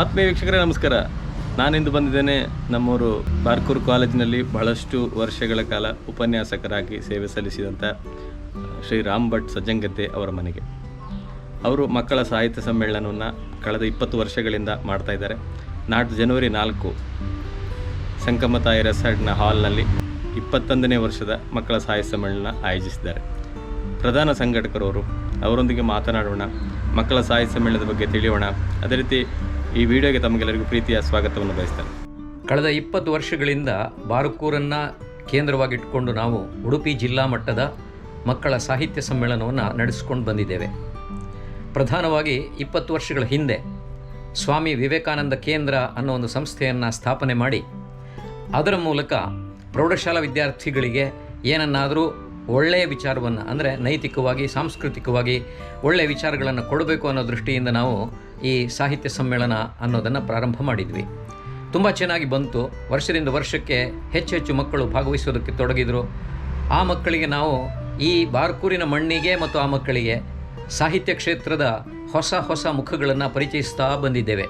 ಆತ್ಮೀಯ ವೀಕ್ಷಕರೇ, ನಮಸ್ಕಾರ. ನಾನಿಂದು ಬಂದಿದ್ದೇನೆ ನಮ್ಮೂರು ಬಾರ್ಕೂರು ಕಾಲೇಜಿನಲ್ಲಿ ಬಹಳಷ್ಟು ವರ್ಷಗಳ ಕಾಲ ಉಪನ್ಯಾಸಕರಾಗಿ ಸೇವೆ ಸಲ್ಲಿಸಿದಂಥ ಶ್ರೀ ರಾಮ್ ಭಟ್ ಸಜ್ಜಂಗದ್ದೆ ಅವರ ಮನೆಗೆ. ಅವರು ಮಕ್ಕಳ ಸಾಹಿತ್ಯ ಸಮ್ಮೇಳನವನ್ನು ಕಳೆದ ಇಪ್ಪತ್ತು ವರ್ಷಗಳಿಂದ ಮಾಡ್ತಾ ಇದ್ದಾರೆ. ನಾಡ್ದು ಜನವರಿ ನಾಲ್ಕು ಸಂಕಮ ತಾಯಿ ರೆಸಾರ್ಟ್ನ ಹಾಲ್ನಲ್ಲಿ ಇಪ್ಪತ್ತೊಂದನೇ ವರ್ಷದ ಮಕ್ಕಳ ಸಾಹಿತ್ಯ ಸಮ್ಮೇಳನ ಆಯೋಜಿಸಿದ್ದಾರೆ. ಪ್ರಧಾನ ಸಂಘಟಕರವರು, ಅವರೊಂದಿಗೆ ಮಾತನಾಡೋಣ, ಮಕ್ಕಳ ಸಾಹಿತ್ಯ ಸಮ್ಮೇಳನದ ಬಗ್ಗೆ ತಿಳಿಯೋಣ. ಅದೇ ರೀತಿ ಈ ವಿಡಿಯೋಗೆ ತಮಗೆಲ್ಲರಿಗೂ ಪ್ರೀತಿಯ ಸ್ವಾಗತವನ್ನು ಬಯಸ್ತೇನೆ. ಕಳೆದ ಇಪ್ಪತ್ತು ವರ್ಷಗಳಿಂದ ಬಾರುಕೂರನ್ನು ಕೇಂದ್ರವಾಗಿಟ್ಟುಕೊಂಡು ನಾವು ಉಡುಪಿ ಜಿಲ್ಲಾ ಮಟ್ಟದ ಮಕ್ಕಳ ಸಾಹಿತ್ಯ ಸಮ್ಮೇಳನವನ್ನು ನಡೆಸಿಕೊಂಡು ಬಂದಿದ್ದೇವೆ. ಪ್ರಧಾನವಾಗಿ ಇಪ್ಪತ್ತು ವರ್ಷಗಳ ಹಿಂದೆ ಸ್ವಾಮಿ ವಿವೇಕಾನಂದ ಕೇಂದ್ರ ಅನ್ನೋ ಒಂದು ಸಂಸ್ಥೆಯನ್ನು ಸ್ಥಾಪನೆ ಮಾಡಿ ಅದರ ಮೂಲಕ ಪ್ರೌಢಶಾಲಾ ವಿದ್ಯಾರ್ಥಿಗಳಿಗೆ ಏನನ್ನಾದರೂ ಒಳ್ಳೆಯ ವಿಚಾರವನ್ನು, ಅಂದರೆ ನೈತಿಕವಾಗಿ, ಸಾಂಸ್ಕೃತಿಕವಾಗಿ ಒಳ್ಳೆಯ ವಿಚಾರಗಳನ್ನು ಕೊಡಬೇಕು ಅನ್ನೋ ದೃಷ್ಟಿಯಿಂದ ನಾವು ಈ ಸಾಹಿತ್ಯ ಸಮ್ಮೇಳನ ಅನ್ನೋದನ್ನು ಪ್ರಾರಂಭ ಮಾಡಿದ್ವಿ. ತುಂಬ ಚೆನ್ನಾಗಿ ಬಂತು. ವರ್ಷದಿಂದ ವರ್ಷಕ್ಕೆ ಹೆಚ್ಚು ಹೆಚ್ಚು ಮಕ್ಕಳು ಭಾಗವಹಿಸೋದಕ್ಕೆ ತೊಡಗಿದರು. ಆ ಮಕ್ಕಳಿಗೆ ನಾವು ಈ ಬಾರ್ಕೂರಿನ ಮಣ್ಣಿಗೆ ಮತ್ತು ಆ ಮಕ್ಕಳಿಗೆ ಸಾಹಿತ್ಯ ಕ್ಷೇತ್ರದ ಹೊಸ ಹೊಸ ಮುಖಗಳನ್ನು ಪರಿಚಯಿಸ್ತಾ ಬಂದಿದ್ದೇವೆ.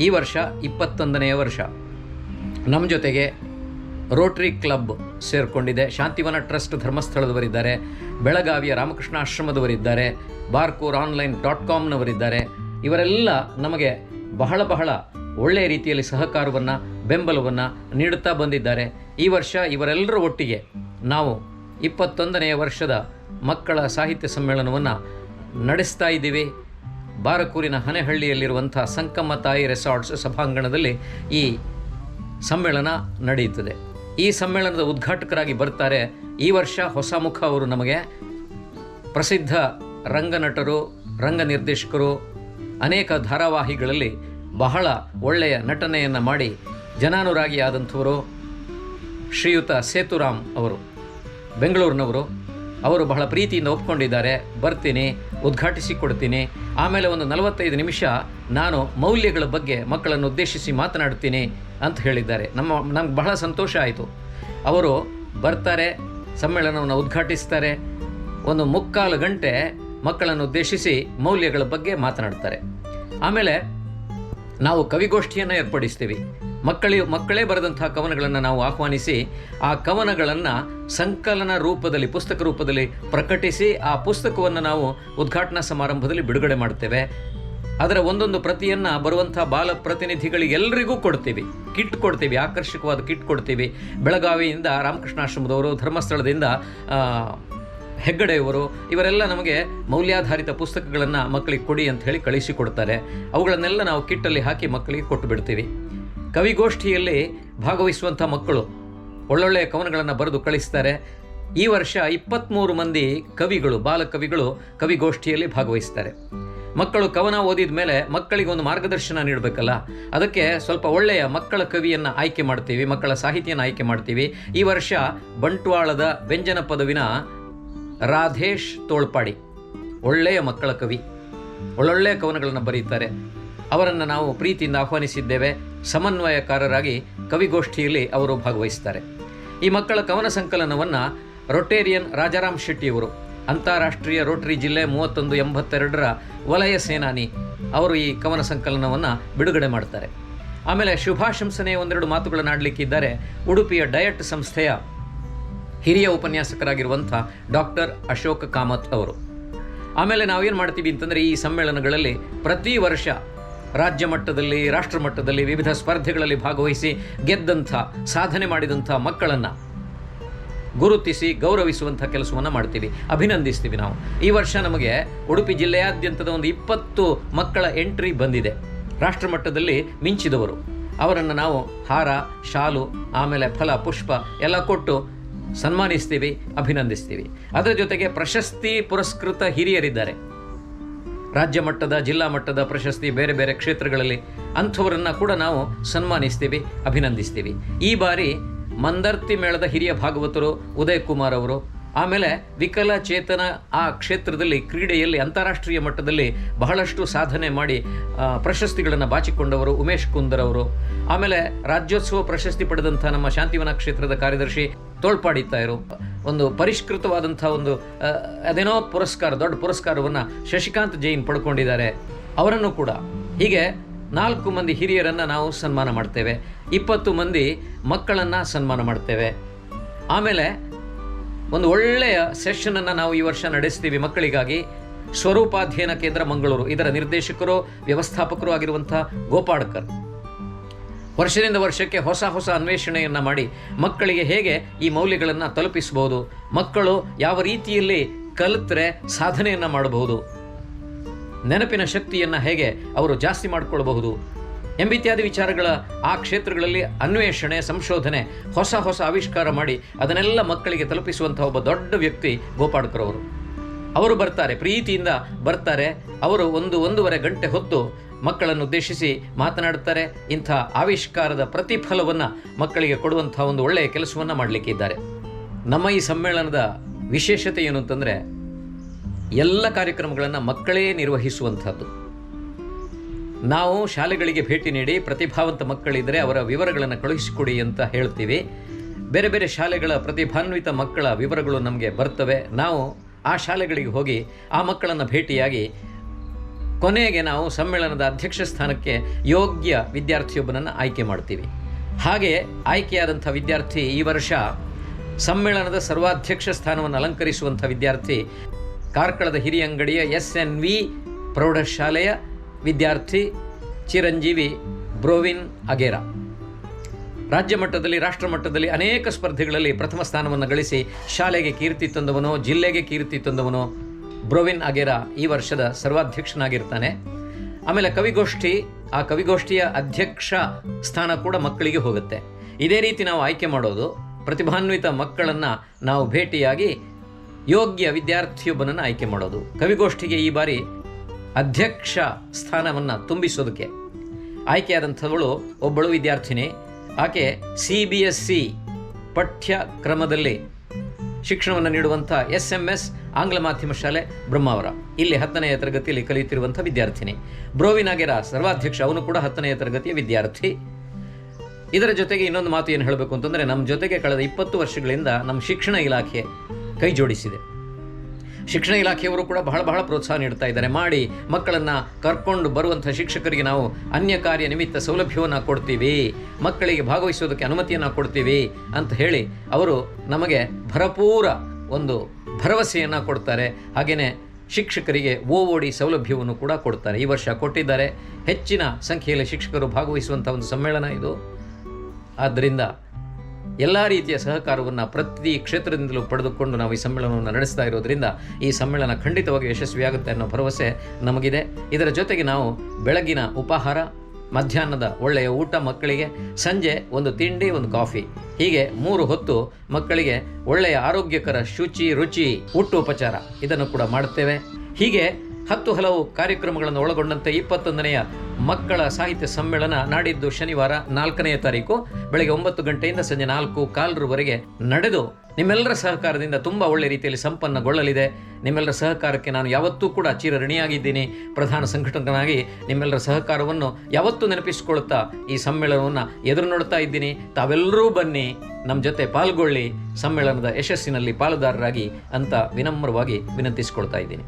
ಈ ವರ್ಷ ಇಪ್ಪತ್ತೊಂದನೆಯ ವರ್ಷ. ನಮ್ಮ ಜೊತೆಗೆ ರೋಟರಿ ಕ್ಲಬ್ ಸೇರಿಕೊಂಡಿದೆ. ಶಾಂತಿವನ ಟ್ರಸ್ಟ್ ಧರ್ಮಸ್ಥಳದವರಿದ್ದಾರೆ. ಬೆಳಗಾವಿಯ ರಾಮಕೃಷ್ಣ ಆಶ್ರಮದವರಿದ್ದಾರೆ. ಬಾರ್ಕೂರ್ ಆನ್ಲೈನ್ ಡಾಟ್ ಕಾಮ್ನವರಿದ್ದಾರೆ. ಇವರೆಲ್ಲ ನಮಗೆ ಬಹಳ ಬಹಳ ಒಳ್ಳೆಯ ರೀತಿಯಲ್ಲಿ ಸಹಕಾರವನ್ನು, ಬೆಂಬಲವನ್ನು ನೀಡುತ್ತಾ ಬಂದಿದ್ದಾರೆ. ಈ ವರ್ಷ ಇವರೆಲ್ಲರ ಒಟ್ಟಿಗೆ ನಾವು ಇಪ್ಪತ್ತೊಂದನೆಯ ವರ್ಷದ ಮಕ್ಕಳ ಸಾಹಿತ್ಯ ಸಮ್ಮೇಳನವನ್ನು ನಡೆಸ್ತಾ ಇದ್ದೀವಿ. ಬಾರಕೂರಿನ ಹನೆಹಳ್ಳಿಯಲ್ಲಿರುವಂಥ ಸಂಕಮ್ಮ ತಾಯಿ ರೆಸಾರ್ಟ್ಸ್ ಸಭಾಂಗಣದಲ್ಲಿ ಈ ಸಮ್ಮೇಳನ ನಡೆಯುತ್ತದೆ. ಈ ಸಮ್ಮೇಳನದ ಉದ್ಘಾಟಕರಾಗಿ ಬರ್ತಾರೆ ಈ ವರ್ಷ ಹೊಸ ಮುಖ ಅವರು ನಮಗೆ. ಪ್ರಸಿದ್ಧ ರಂಗನಟರು, ರಂಗ ನಿರ್ದೇಶಕರು, ಅನೇಕ ಧಾರಾವಾಹಿಗಳಲ್ಲಿ ಬಹಳ ಒಳ್ಳೆಯ ನಟನೆಯನ್ನು ಮಾಡಿ ಜನಾನುರಾಗಿ ಆದಂಥವರು ಶ್ರೀಯುತ ಸೇತುರಾಮ್ ಅವರು, ಬೆಂಗಳೂರಿನವರು. ಅವರು ಬಹಳ ಪ್ರೀತಿಯಿಂದ ಒಪ್ಕೊಂಡಿದ್ದಾರೆ. ಬರ್ತೀನಿ ಉದ್ಘಾಟಿಸಿ ಕೊಡ್ತೀನಿ ಆಮೇಲೆ ಒಂದು ನಲವತ್ತೈದು ನಿಮಿಷ ನಾನು ಮೌಲ್ಯಗಳ ಬಗ್ಗೆ ಮಕ್ಕಳನ್ನು ಉದ್ದೇಶಿಸಿ ಮಾತನಾಡ್ತೀನಿ ಅಂತ ಹೇಳಿದ್ದಾರೆ. ನಮ್ಮ, ನಮ್ಗೆ ಬಹಳ ಸಂತೋಷ ಆಯಿತು. ಅವರು ಬರ್ತಾರೆ, ಸಮ್ಮೇಳನವನ್ನು ಉದ್ಘಾಟಿಸ್ತಾರೆ. ಒಂದು ಮುಕ್ಕಾಲು ಗಂಟೆ ಮಕ್ಕಳನ್ನು ಉದ್ದೇಶಿಸಿ ಮೌಲ್ಯಗಳ ಬಗ್ಗೆ ಮಾತನಾಡ್ತಾರೆ. ಆಮೇಲೆ ನಾವು ಕವಿಗೋಷ್ಠಿಯನ್ನು ಏರ್ಪಡಿಸ್ತೀವಿ. ಮಕ್ಕಳಿ, ಮಕ್ಕಳೇ ಬರೆದಂತಹ ಕವನಗಳನ್ನು ನಾವು ಆಹ್ವಾನಿಸಿ, ಆ ಕವನಗಳನ್ನು ಸಂಕಲನ ರೂಪದಲ್ಲಿ, ಪುಸ್ತಕ ರೂಪದಲ್ಲಿ ಪ್ರಕಟಿಸಿ, ಆ ಪುಸ್ತಕವನ್ನು ನಾವು ಉದ್ಘಾಟನಾ ಸಮಾರಂಭದಲ್ಲಿ ಬಿಡುಗಡೆ ಮಾಡ್ತೇವೆ ಅದರ ಒಂದೊಂದು ಪ್ರತಿಯನ್ನು ಬರುವಂಥ ಬಾಲ ಪ್ರತಿನಿಧಿಗಳಿಗೆಲ್ಲರಿಗೂ ಕೊಡ್ತೀವಿ. ಕಿಟ್ ಕೊಡ್ತೀವಿ, ಆಕರ್ಷಕವಾದ ಕಿಟ್ ಕೊಡ್ತೀವಿ. ಬೆಳಗಾವಿಯಿಂದ ರಾಮಕೃಷ್ಣಾಶ್ರಮದವರು ಧರ್ಮಸ್ಥಳದಿಂದ ಹೆಗ್ಗಡೆಯವರು, ಇವರೆಲ್ಲ ನಮಗೆ ಮೌಲ್ಯಾಧಾರಿತ ಪುಸ್ತಕಗಳನ್ನು ಮಕ್ಕಳಿಗೆ ಕೊಡಿ ಅಂತ ಹೇಳಿ ಕಳಿಸಿಕೊಡ್ತಾರೆ. ಅವುಗಳನ್ನೆಲ್ಲ ನಾವು ಕಿಟ್ಟಲ್ಲಿ ಹಾಕಿ ಮಕ್ಕಳಿಗೆ ಕೊಟ್ಟು ಬಿಡ್ತೀವಿ. ಕವಿಗೋಷ್ಠಿಯಲ್ಲಿ ಭಾಗವಹಿಸುವಂಥ ಮಕ್ಕಳು ಒಳ್ಳೊಳ್ಳೆಯ ಕವನಗಳನ್ನು ಬರೆದು ಕಳಿಸ್ತಾರೆ. ಈ ವರ್ಷ ಇಪ್ಪತ್ತ್ಮೂರು ಮಂದಿ ಕವಿಗಳು, ಬಾಲಕವಿಗಳು ಕವಿಗೋಷ್ಠಿಯಲ್ಲಿ ಭಾಗವಹಿಸ್ತಾರೆ. ಮಕ್ಕಳು ಕವನ ಓದಿದ ಮೇಲೆ ಮಕ್ಕಳಿಗೆ ಒಂದು ಮಾರ್ಗದರ್ಶನ ನೀಡಬೇಕಲ್ಲ? ಅದಕ್ಕೆ ಸ್ವಲ್ಪ ಒಳ್ಳೆಯ ಮಕ್ಕಳ ಕವಿಯನ್ನು ಆಯ್ಕೆ ಮಾಡ್ತೀವಿ, ಮಕ್ಕಳ ಸಾಹಿತಿಯನ್ನು ಆಯ್ಕೆ ಮಾಡ್ತೀವಿ. ಈ ವರ್ಷ ಬಂಟ್ವಾಳದ ವ್ಯಂಜನ ಪದವಿನ ರಾಧೇಶ್ ತೋಳ್ಪಾಡಿ, ಒಳ್ಳೆಯ ಮಕ್ಕಳ ಕವಿ ಒಳ್ಳೊಳ್ಳೆಯ ಕವನಗಳನ್ನು ಬರೀತಾರೆ. ಅವರನ್ನು ನಾವು ಪ್ರೀತಿಯಿಂದ ಆಹ್ವಾನಿಸಿದ್ದೇವೆ. ಸಮನ್ವಯಕಾರರಾಗಿ ಕವಿಗೋಷ್ಠಿಯಲ್ಲಿ ಅವರು ಭಾಗವಹಿಸ್ತಾರೆ ಈ ಮಕ್ಕಳ ಕವನ ಸಂಕಲನವನ್ನು ರೊಟೇರಿಯನ್ ರಾಜಾರಾಮ್ ಶೆಟ್ಟಿಯವರು, ಅಂತಾರಾಷ್ಟ್ರೀಯ ರೋಟರಿ ಜಿಲ್ಲೆ ಮೂವತ್ತೊಂದು ಎಂಬತ್ತೆರಡರ ವಲಯ ಸೇನಾನಿ ಅವರು ಈ ಕವನ ಸಂಕಲನವನ್ನು ಬಿಡುಗಡೆ ಮಾಡ್ತಾರೆ ಆಮೇಲೆ ಶುಭಾಶಂಸನೆ ಒಂದೆರಡು ಮಾತುಗಳನ್ನು ಆಡಲಿಕ್ಕಿದ್ದಾರೆ ಉಡುಪಿಯ ಡಯಟ್ ಸಂಸ್ಥೆಯ ಹಿರಿಯ ಉಪನ್ಯಾಸಕರಾಗಿರುವಂಥ ಡಾಕ್ಟರ್ ಅಶೋಕ್ ಕಾಮತ್ ಅವರು. ಆಮೇಲೆ ನಾವೇನು ಮಾಡ್ತೀವಿ ಅಂತಂದರೆ ಈ ಸಮ್ಮೇಳನಗಳಲ್ಲಿ ಪ್ರತಿ ವರ್ಷ ರಾಜ್ಯ ಮಟ್ಟದಲ್ಲಿ, ರಾಷ್ಟ್ರ ಮಟ್ಟದಲ್ಲಿ ವಿವಿಧ ಸ್ಪರ್ಧೆಗಳಲ್ಲಿ ಭಾಗವಹಿಸಿ ಗೆದ್ದಂಥ, ಸಾಧನೆ ಮಾಡಿದಂಥ ಮಕ್ಕಳನ್ನು ಗುರುತಿಸಿ ಗೌರವಿಸುವಂಥ ಕೆಲಸವನ್ನು ಮಾಡ್ತೀವಿ. ಅಭಿನಂದಿಸ್ತೀವಿ ನಾವು. ಈ ವರ್ಷ ನಮಗೆ ಉಡುಪಿ ಜಿಲ್ಲೆಯಾದ್ಯಂತದ ಒಂದು ಇಪ್ಪತ್ತು ಮಕ್ಕಳ ಎಂಟ್ರಿ ಬಂದಿದೆ. ರಾಷ್ಟ್ರ ಮಟ್ಟದಲ್ಲಿ ಮಿಂಚಿದವರು. ಅವರನ್ನು ನಾವು ಹಾರ, ಶಾಲು, ಆಮೇಲೆ ಫಲ, ಪುಷ್ಪ ಎಲ್ಲ ಕೊಟ್ಟು ಸನ್ಮಾನಿಸ್ತೀವಿ, ಅಭಿನಂದಿಸ್ತೀವಿ. ಅದರ ಜೊತೆಗೆ ಪ್ರಶಸ್ತಿ ಪುರಸ್ಕೃತ ಹಿರಿಯರಿದ್ದಾರೆ. ರಾಜ್ಯ ಮಟ್ಟದ, ಜಿಲ್ಲಾ ಮಟ್ಟದ ಪ್ರಶಸ್ತಿ ಬೇರೆ ಬೇರೆ ಕ್ಷೇತ್ರಗಳಲ್ಲಿ ಅಂಥವರನ್ನು ಕೂಡ ನಾವು ಸನ್ಮಾನಿಸ್ತೀವಿ, ಅಭಿನಂದಿಸ್ತೀವಿ. ಈ ಬಾರಿ ಮಂದರ್ತಿ ಮೇಳದ ಹಿರಿಯ ಭಾಗವತರು ಉದಯ್ ಕುಮಾರ್ ಅವರು, ಆಮೇಲೆ ವಿಕಲಚೇತನ ಆ ಕ್ಷೇತ್ರದಲ್ಲಿ, ಕ್ರೀಡೆಯಲ್ಲಿ, ಅಂತಾರಾಷ್ಟ್ರೀಯ ಮಟ್ಟದಲ್ಲಿ ಬಹಳಷ್ಟು ಸಾಧನೆ ಮಾಡಿ ಪ್ರಶಸ್ತಿಗಳನ್ನು ಬಾಚಿಕೊಂಡವರು ಉಮೇಶ್ ಕುಂದರ್ ಅವರು. ಆಮೇಲೆ ರಾಜ್ಯೋತ್ಸವ ಪ್ರಶಸ್ತಿ ಪಡೆದಂಥ ನಮ್ಮ ಶಾಂತಿವನ ಕ್ಷೇತ್ರದ ಕಾರ್ಯದರ್ಶಿ ತೋಳ್ಪಾಡಿ ಇರು. ಒಂದು ಪರಿಷ್ಕೃತವಾದಂಥ ಒಂದು ಅದೇನೋ ಪುರಸ್ಕಾರ, ದೊಡ್ಡ ಪುರಸ್ಕಾರವನ್ನು ಶಶಿಕಾಂತ್ ಜೈನ್ ಪಡ್ಕೊಂಡಿದ್ದಾರೆ. ಅವರನ್ನು ಕೂಡ. ಹೀಗೆ ನಾಲ್ಕು ಮಂದಿ ಹಿರಿಯರನ್ನು ನಾವು ಸನ್ಮಾನ ಮಾಡ್ತೇವೆ. ಇಪ್ಪತ್ತು ಮಂದಿ ಮಕ್ಕಳನ್ನು ಸನ್ಮಾನ ಮಾಡ್ತೇವೆ. ಆಮೇಲೆ ಒಂದು ಒಳ್ಳೆಯ ಸೆಷನನ್ನು ನಾವು ಈ ವರ್ಷ ನಡೆಸ್ತೀವಿ ಮಕ್ಕಳಿಗಾಗಿ. ಸ್ವರೂಪಾಧ್ಯಯನ ಕೇಂದ್ರ ಮಂಗಳೂರು. ಇದರ ನಿರ್ದೇಶಕರು, ವ್ಯವಸ್ಥಾಪಕರು ಆಗಿರುವಂಥ ಗೋಪಾಡ್ಕರ್ ವರ್ಷದಿಂದ ವರ್ಷಕ್ಕೆ ಹೊಸ ಹೊಸ ಅನ್ವೇಷಣೆಯನ್ನು ಮಾಡಿ ಮಕ್ಕಳಿಗೆ ಹೇಗೆ ಈ ಮೌಲ್ಯಗಳನ್ನು ತಲುಪಿಸಬಹುದು ಮಕ್ಕಳು ಯಾವ ರೀತಿಯಲ್ಲಿ ಕಲಿತರೆ ಸಾಧನೆಯನ್ನು ಮಾಡಬಹುದು, ನೆನಪಿನ ಶಕ್ತಿಯನ್ನು ಹೇಗೆ ಅವರು ಜಾಸ್ತಿ ಮಾಡಿಕೊಳ್ಳಬಹುದು ಎಂಬಿತ್ಯಾದಿ ವಿಚಾರಗಳ ಆ ಕ್ಷೇತ್ರಗಳಲ್ಲಿ ಅನ್ವೇಷಣೆ, ಸಂಶೋಧನೆ, ಹೊಸ ಹೊಸ ಆವಿಷ್ಕಾರ ಮಾಡಿ ಅದನ್ನೆಲ್ಲ ಮಕ್ಕಳಿಗೆ ತಲುಪಿಸುವಂಥ ಒಬ್ಬ ದೊಡ್ಡ ವ್ಯಕ್ತಿ ಗೋಪಾಡ್ಕರ್ ಅವರು ಬರ್ತಾರೆ, ಪ್ರೀತಿಯಿಂದ ಬರ್ತಾರೆ. ಅವರು ಒಂದು ಒಂದೂವರೆ ಗಂಟೆ ಹೊತ್ತು ಮಕ್ಕಳನ್ನು ಉದ್ದೇಶಿಸಿ ಮಾತನಾಡುತ್ತಾರೆ. ಇಂಥ ಆವಿಷ್ಕಾರದ ಪ್ರತಿಫಲವನ್ನು ಮಕ್ಕಳಿಗೆ ಕೊಡುವಂಥ ಒಂದು ಒಳ್ಳೆಯ ಕೆಲಸವನ್ನು ಮಾಡಲಿಕ್ಕಿದ್ದಾರೆ ನಮ್ಮ ಈ ಸಮ್ಮೇಳನದ ವಿಶೇಷತೆ ಏನು ಅಂತಂದರೆ, ಎಲ್ಲ ಕಾರ್ಯಕ್ರಮಗಳನ್ನು ಮಕ್ಕಳೇ ನಿರ್ವಹಿಸುವಂಥದ್ದು. ನಾವು ಶಾಲೆಗಳಿಗೆ ಭೇಟಿ ನೀಡಿ ಪ್ರತಿಭಾವಂತ ಮಕ್ಕಳಿದ್ದರೆ ಅವರ ವಿವರಗಳನ್ನು ಕಳುಹಿಸಿಕೊಡಿ ಅಂತ ಹೇಳ್ತೀವಿ. ಬೇರೆ ಬೇರೆ ಶಾಲೆಗಳ ಪ್ರತಿಭಾನ್ವಿತ ಮಕ್ಕಳ ವಿವರಗಳು ನಮಗೆ ಬರ್ತವೆ. ನಾವು ಆ ಶಾಲೆಗಳಿಗೆ ಹೋಗಿ ಆ ಮಕ್ಕಳನ್ನು ಭೇಟಿಯಾಗಿ ಕೊನೆಗೆ ನಾವು ಸಮ್ಮೇಳನದ ಅಧ್ಯಕ್ಷ ಸ್ಥಾನಕ್ಕೆ ಯೋಗ್ಯ ವಿದ್ಯಾರ್ಥಿಯೊಬ್ಬನನ್ನು ಆಯ್ಕೆ ಮಾಡ್ತೀವಿ. ಹಾಗೆ ಆಯ್ಕೆಯಾದಂಥ ವಿದ್ಯಾರ್ಥಿ ಈ ವರ್ಷ ಸಮ್ಮೇಳನದ ಸರ್ವಾಧ್ಯಕ್ಷ ಸ್ಥಾನವನ್ನು ಅಲಂಕರಿಸುವಂಥ ವಿದ್ಯಾರ್ಥಿ ಕಾರ್ಕಳದ ಹಿರಿಯಂಗಡಿಯ ಎಸ್ ಎನ್ ವಿ ಪ್ರೌಢಶಾಲೆಯ ವಿದ್ಯಾರ್ಥಿ ಚಿರಂಜೀವಿ ಬ್ರೋವಿನ್ ಅಗೇರಾ. ರಾಜ್ಯ ಮಟ್ಟದಲ್ಲಿ, ರಾಷ್ಟ್ರ ಮಟ್ಟದಲ್ಲಿ ಅನೇಕ ಸ್ಪರ್ಧೆಗಳಲ್ಲಿ ಪ್ರಥಮ ಸ್ಥಾನವನ್ನು ಗಳಿಸಿ ಶಾಲೆಗೆ ಕೀರ್ತಿ ತಂದವನು, ಜಿಲ್ಲೆಗೆ ಕೀರ್ತಿ ತಂದವನು ಬ್ರೋವಿನ್ ಅಗೇರ ಈ ವರ್ಷದ ಸರ್ವಾಧ್ಯಕ್ಷನಾಗಿರ್ತಾನೆ. ಆಮೇಲೆ ಕವಿಗೋಷ್ಠಿ, ಆ ಕವಿಗೋಷ್ಠಿಯ ಅಧ್ಯಕ್ಷ ಸ್ಥಾನ ಕೂಡ ಮಕ್ಕಳಿಗೆ ಹೋಗುತ್ತೆ. ಇದೇ ರೀತಿ ನಾವು ಆಯ್ಕೆ ಮಾಡೋದು. ಪ್ರತಿಭಾನ್ವಿತ ಮಕ್ಕಳನ್ನು ನಾವು ಭೇಟಿಯಾಗಿ ಯೋಗ್ಯ ವಿದ್ಯಾರ್ಥಿಯೊಬ್ಬನನ್ನು ಆಯ್ಕೆ ಮಾಡೋದು. ಕವಿಗೋಷ್ಠಿಗೆ ಈ ಬಾರಿ ಅಧ್ಯಕ್ಷ ಸ್ಥಾನವನ್ನು ತುಂಬಿಸೋದಕ್ಕೆ ಆಯ್ಕೆಯಾದಂಥವಳು ಒಬ್ಬಳು ವಿದ್ಯಾರ್ಥಿನಿ. ಆಕೆ ಸಿ ಬಿ ಎಸ್ ಸಿ ಪಠ್ಯಕ್ರಮದಲ್ಲಿ ಶಿಕ್ಷಣವನ್ನು ನೀಡುವಂಥ ಎಸ್ ಎಂ ಎಸ್ ಆಂಗ್ಲ ಮಾಧ್ಯಮ ಶಾಲೆ ಬ್ರಹ್ಮಾವರ. ಇಲ್ಲಿ ಹತ್ತನೆಯ ತರಗತಿಯಲ್ಲಿ ಕಲಿಯುತ್ತಿರುವಂಥ ವಿದ್ಯಾರ್ಥಿನಿ. ಬ್ರೋವಿನಾಗೆರ ಸರ್ವಾಧ್ಯಕ್ಷ, ಅವನು ಕೂಡ ಹತ್ತನೆಯ ತರಗತಿಯ ವಿದ್ಯಾರ್ಥಿ. ಇದರ ಜೊತೆಗೆ ಇನ್ನೊಂದು ಮಾತು ಏನು ಹೇಳಬೇಕು ಅಂತಂದರೆ, ನಮ್ಮ ಜೊತೆಗೆ ಕಳೆದ ಇಪ್ಪತ್ತು ವರ್ಷಗಳಿಂದ ನಮ್ಮ ಶಿಕ್ಷಣ ಇಲಾಖೆ ಕೈ ಜೋಡಿಸಿದೆ. ಶಿಕ್ಷಣ ಇಲಾಖೆಯವರು ಕೂಡ ಬಹಳ ಬಹಳ ಪ್ರೋತ್ಸಾಹ ನೀಡ್ತಾ ಇದ್ದಾರೆ. ಮಾಡಿ ಮಕ್ಕಳನ್ನು ಕರ್ಕೊಂಡು ಬರುವಂಥ ಶಿಕ್ಷಕರಿಗೆ ನಾವು ಅನ್ಯ ಕಾರ್ಯ ನಿಮಿತ್ತ ಸೌಲಭ್ಯವನ್ನು ಕೊಡ್ತೀವಿ. ಮಕ್ಕಳಿಗೆ ಭಾಗವಹಿಸೋದಕ್ಕೆ ಅನುಮತಿಯನ್ನು ಕೊಡ್ತೀವಿ ಅಂತ ಹೇಳಿ ಅವರು ನಮಗೆ ಭರಪೂರ ಒಂದು ಭರವಸೆಯನ್ನು ಕೊಡ್ತಾರೆ. ಹಾಗೆಯೇ ಶಿಕ್ಷಕರಿಗೆ ಓ ಡಿ ಸೌಲಭ್ಯವನ್ನು ಕೂಡ ಕೊಡ್ತಾರೆ. ಈ ವರ್ಷ ಕೊಟ್ಟಿದ್ದಾರೆ. ಹೆಚ್ಚಿನ ಸಂಖ್ಯೆಯಲ್ಲಿ ಶಿಕ್ಷಕರು ಭಾಗವಹಿಸುವಂಥ ಒಂದು ಸಮ್ಮೇಳನ ಇದು. ಆದ್ದರಿಂದ ಎಲ್ಲ ರೀತಿಯ ಸಹಕಾರವನ್ನು ಪ್ರತಿ ಕ್ಷೇತ್ರದಿಂದಲೂ ಪಡೆದುಕೊಂಡು ನಾವು ಈ ಸಮ್ಮೇಳನವನ್ನು ನಡೆಸ್ತಾ ಇರೋದ್ರಿಂದ ಈ ಸಮ್ಮೇಳನ ಖಂಡಿತವಾಗಿ ಯಶಸ್ವಿಯಾಗುತ್ತೆ ಅನ್ನೋ ಭರವಸೆ ನಮಗಿದೆ. ಇದರ ಜೊತೆಗೆ ನಾವು ಬೆಳಗಿನ ಉಪಹಾರ, ಮಧ್ಯಾಹ್ನದ ಒಳ್ಳೆಯ ಊಟ ಮಕ್ಕಳಿಗೆ, ಸಂಜೆ ಒಂದು ತಿಂಡಿ, ಒಂದು ಕಾಫಿ, ಹೀಗೆ ಮೂರು ಹೊತ್ತು ಮಕ್ಕಳಿಗೆ ಒಳ್ಳೆಯ ಆರೋಗ್ಯಕರ ಶುಚಿ, ರುಚಿ ಊಟೋಪಚಾರ ಇದನ್ನು ಕೂಡ ಮಾಡುತ್ತೇವೆ. ಹೀಗೆ ಹತ್ತು ಹಲವು ಕಾರ್ಯಕ್ರಮಗಳನ್ನು ಒಳಗೊಂಡಂತೆ ಇಪ್ಪತ್ತೊಂದನೆಯ ಮಕ್ಕಳ ಸಾಹಿತ್ಯ ಸಮ್ಮೇಳನ ನಾಡಿದ್ದು ಶನಿವಾರ ನಾಲ್ಕನೆಯ ತಾರೀಕು ಬೆಳಗ್ಗೆ ಒಂಬತ್ತು ಗಂಟೆಯಿಂದ ಸಂಜೆ ನಾಲ್ಕು ಕಾಲರವರೆಗೆ ನಡೆದು ನಿಮ್ಮೆಲ್ಲರ ಸಹಕಾರದಿಂದ ತುಂಬ ಒಳ್ಳೆ ರೀತಿಯಲ್ಲಿ ಸಂಪನ್ನಗೊಳ್ಳಲಿದೆ. ನಿಮ್ಮೆಲ್ಲರ ಸಹಕಾರಕ್ಕೆ ನಾನು ಯಾವತ್ತೂ ಕೂಡ ಚಿರಋಣಿಯಾಗಿದ್ದೀನಿ ಪ್ರಧಾನ ಸಂಘಟಕನಾಗಿ ನಿಮ್ಮೆಲ್ಲರ ಸಹಕಾರವನ್ನು ಯಾವತ್ತೂ ನೆನಪಿಸಿಕೊಳ್ಳುತ್ತಾ ಈ ಸಮ್ಮೇಳನವನ್ನು ಎದುರು ನೋಡ್ತಾ ಇದ್ದೀನಿ. ತಾವೆಲ್ಲರೂ ಬನ್ನಿ ನಮ್ಮ ಜೊತೆ ಪಾಲ್ಗೊಳ್ಳಿ, ಸಮ್ಮೇಳನದ ಯಶಸ್ಸಿನಲ್ಲಿ ಪಾಲುದಾರರಾಗಿ ಅಂತ ವಿನಮ್ರವಾಗಿ ವಿನಂತಿಸಿಕೊಳ್ತಾ ಇದ್ದೀನಿ.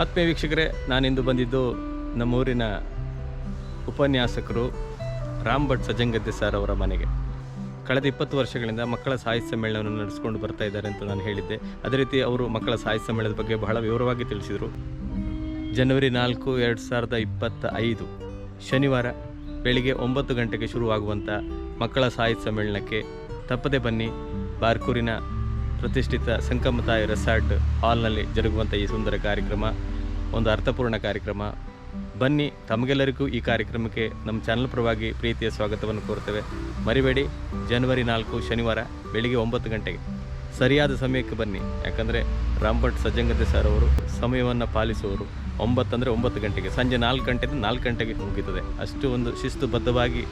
ಆತ್ಮೀಯ ವೀಕ್ಷಕರೇ, ನಾನಿಂದು ಬಂದಿದ್ದು ನಮ್ಮೂರಿನ ಉಪನ್ಯಾಸಕರು ರಾಮ್ ಭಟ್ ಸಜ್ಜಂಗದ್ದೆ ಸರ್ ಅವರ ಮನೆಗೆ. ಕಳೆದ ಇಪ್ಪತ್ತು ವರ್ಷಗಳಿಂದ ಮಕ್ಕಳ ಸಾಹಿತ್ಯ ಸಮ್ಮೇಳನವನ್ನು ನಡೆಸ್ಕೊಂಡು ಬರ್ತಾ ಇದ್ದಾರೆ ಅಂತ ನಾನು ಹೇಳಿದ್ದೆ. ಅದೇ ರೀತಿ ಅವರು ಮಕ್ಕಳ ಸಾಹಿತ್ಯ ಸಮ್ಮೇಳನದ ಬಗ್ಗೆ ಬಹಳ ವಿವರವಾಗಿ ತಿಳಿಸಿದರು. ಜನವರಿ ನಾಲ್ಕು, ಎರಡು ಸಾವಿರದ ಇಪ್ಪತ್ತ ಐದು ಶನಿವಾರ ಬೆಳಿಗ್ಗೆ ಒಂಬತ್ತು ಗಂಟೆಗೆ ಶುರುವಾಗುವಂಥ ಮಕ್ಕಳ ಸಾಹಿತ್ಯ ಸಮ್ಮೇಳನಕ್ಕೆ ತಪ್ಪದೆ ಬನ್ನಿ. ಬಾರ್ಕೂರಿನ ಪ್ರತಿಷ್ಠಿತ ಸಂಕಮತಾಯಿ ರೆಸಾರ್ಟ್ ಹಾಲ್ನಲ್ಲಿ ಜರುಗುವಂಥ ಈ ಸುಂದರ ಕಾರ್ಯಕ್ರಮ, ಒಂದು ಅರ್ಥಪೂರ್ಣ ಕಾರ್ಯಕ್ರಮ. ಬನ್ನಿ, ತಮಗೆಲ್ಲರಿಗೂ ಈ ಕಾರ್ಯಕ್ರಮಕ್ಕೆ ನಮ್ಮ ಚಾನಲ್ ಪರವಾಗಿ ಪ್ರೀತಿಯ ಸ್ವಾಗತವನ್ನು ಕೋರ್ತೇವೆ. ಮರಿಬೇಡಿ, ಜನವರಿ ನಾಲ್ಕು ಶನಿವಾರ ಬೆಳಿಗ್ಗೆ ಒಂಬತ್ತು ಗಂಟೆಗೆ. ಸರಿಯಾದ ಸಮಯಕ್ಕೆ ಬನ್ನಿ, ಯಾಕಂದರೆ ರಾಮ್ಭಟ್ ಸಜ್ಜಂಗತೆ ಸರ್ ಅವರು ಸಮಯವನ್ನು ಪಾಲಿಸುವವರು ಒಂಬತ್ತಂದರೆ ಒಂಬತ್ತು ಗಂಟೆಗೆ. ಸಂಜೆ ನಾಲ್ಕು ಗಂಟೆಯಿಂದ ನಾಲ್ಕು ಗಂಟೆಗೆ ಮುಗೀತದೆ. ಅಷ್ಟು ಒಂದು ಶಿಸ್ತುಬದ್ಧವಾಗಿ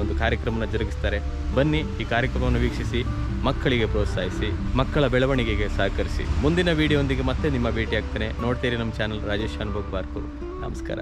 ಒಂದು ಕಾರ್ಯಕ್ರಮನ ಜರುಗಿಸ್ತಾರೆ. ಬನ್ನಿ, ಈ ಕಾರ್ಯಕ್ರಮವನ್ನು ವೀಕ್ಷಿಸಿ, ಮಕ್ಕಳಿಗೆ ಪ್ರೋತ್ಸಾಹಿಸಿ, ಮಕ್ಕಳ ಬೆಳವಣಿಗೆಗೆ ಸಹಕರಿಸಿ. ಮುಂದಿನ ವಿಡಿಯೋಂದಿಗೆ ಮತ್ತೆ ನಿಮ್ಮ ಭೇಟಿ ನೋಡ್ತೀರಿ ನಮ್ಮ ಚಾನಲ್ ರಾಜೇಶ್ ಅನುಭವ್ ಬಾರ್ಕೂರು ನಮಸ್ಕಾರ.